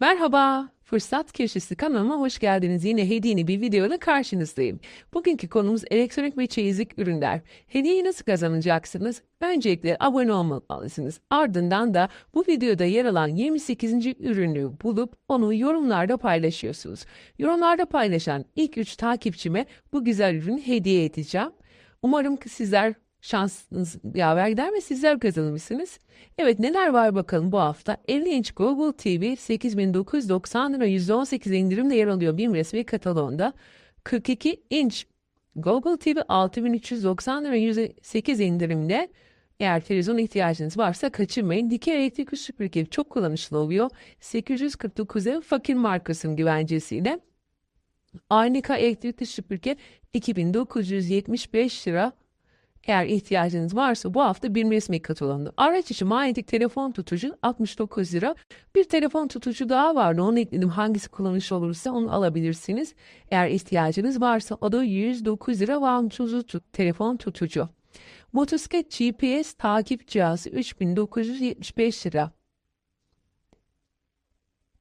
Merhaba, Fırsat Köşesi kanalıma hoş geldiniz. Yine hediyeli bir videoyla karşınızdayım. Bugünkü konumuz elektronik ve çeyizlik ürünler. Hediyeyi nasıl kazanacaksınız? Öncelikle abone olmalısınız. Ardından da bu videoda yer alan 28. ürünü bulup onu yorumlarda paylaşıyorsunuz. Yorumlarda paylaşan ilk 3 takipçime bu güzel ürünü hediye edeceğim. Umarım ki sizler şansınız yaver gider mi sizler kazanmışsınız. Evet neler var bakalım bu hafta. 50 inç Google TV 8990 lira %18 indirimle yer alıyor BİM resmi katalonda. 42 inç Google TV 6390 lira %8 indirimle eğer televizyon ihtiyacınız varsa kaçırmayın. Dikey elektrikli süpürge çok kullanışlı oluyor. 849 ev fakir markasının güvencesiyle. Arnika elektrikli süpürge 2975 lira eğer ihtiyacınız varsa bu hafta bir resmi katılımda. Araç içi manyetik telefon tutucu 69 lira. Bir telefon tutucu daha vardı. Onu ekledim. Hangisi kullanışlı olursa onu alabilirsiniz. Eğer ihtiyacınız varsa o da 109 lira vantuzlu tut, telefon tutucu. Motosiklet GPS takip cihazı 3975 lira.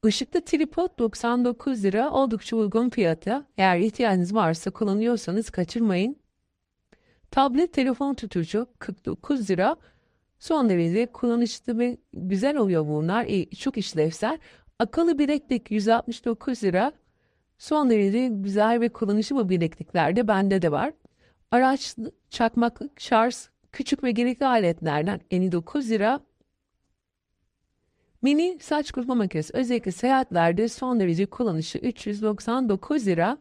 Işıklı tripod 99 lira oldukça uygun fiyata. Eğer ihtiyacınız varsa kullanıyorsanız kaçırmayın. Tablet telefon tutucu 49 lira. Son derece kullanışlı ve güzel oluyor bunlar. E, çok işlevsel. Akıllı bileklik 169 lira. Son derece güzel ve kullanışlı bu bileklikler de bende de var. Araç, çakmaklık, şarj, küçük ve gerekli aletlerden 59 lira. Mini saç kurutma makinesi özellikle seyahatlerde son derece kullanışlı 399 lira.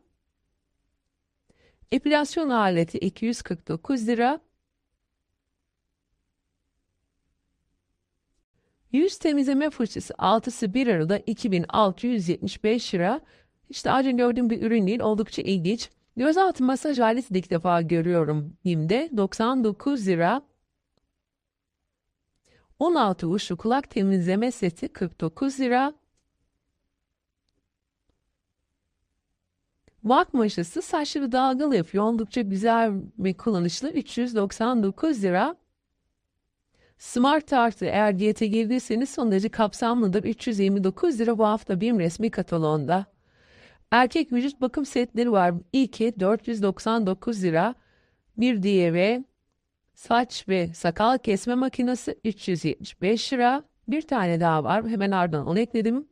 Epilasyon aleti 249 lira. Yüz temizleme fırçası altısı bir arada 2675 lira. İşte acil gördüğüm bir ürün değil oldukça ilginç. Gözaltı masaj aleti de ilk defa görüyorum BİM'de 99 lira. 16 uçlu kulak temizleme seti 49 lira. Vak maşası saçları dalgalı yapıyor. Oldukça güzel ve kullanışlı. 399 lira. Smart artı eğer diyete girdiyseniz son derece kapsamlıdır. 329 lira bu hafta bir resmi katalonda. Erkek vücut bakım setleri var. İlki 499 lira. Bir diğeri saç ve sakal kesme makinesi 375 lira. Bir tane daha var. Hemen ardından onu ekledim.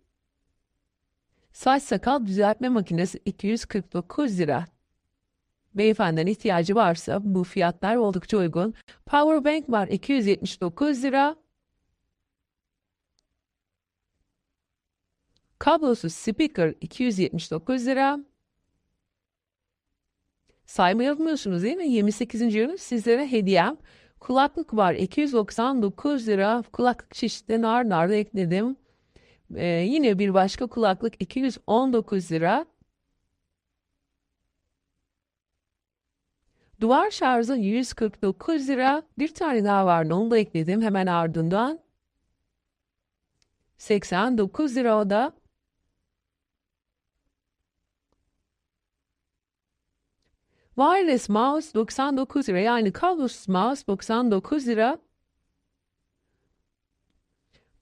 Saç sakal düzeltme makinesi 249 lira. Beyefendinin ihtiyacı varsa bu fiyatlar oldukça uygun. Power bank var 279 lira. Kablosuz speaker 279 lira. Saymayalımıyorsunuz değil mi? 28. ürün sizlere hediyem. Kulaklık var 299 lira. Kulaklık çeşitlerini ard arda ekledim. Ee, yine bir başka kulaklık 219 lira. Duvar şarjı 149 lira. Bir tane daha vardı onu da ekledim hemen ardından. 89 lira o da. Wireless mouse 99 lira yani kablosuz mouse 99 lira.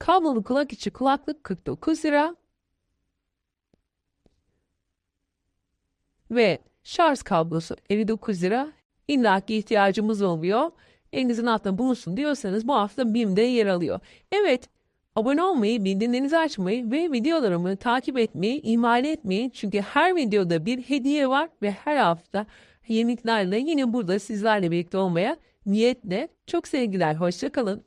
Kablolu kulak içi kulaklık 49 lira. Ve şarj kablosu 59 lira. İlla ki ihtiyacımız olmuyor. Elinizin altında bulunsun diyorsanız bu hafta BİM'de yer alıyor. Evet, abone olmayı, bildirimlerinizi açmayı ve videolarımı takip etmeyi ihmal etmeyin. Çünkü her videoda bir hediye var ve her hafta yeniliklerle yine burada sizlerle birlikte olmaya niyetle. Çok sevgiler, hoşçakalın.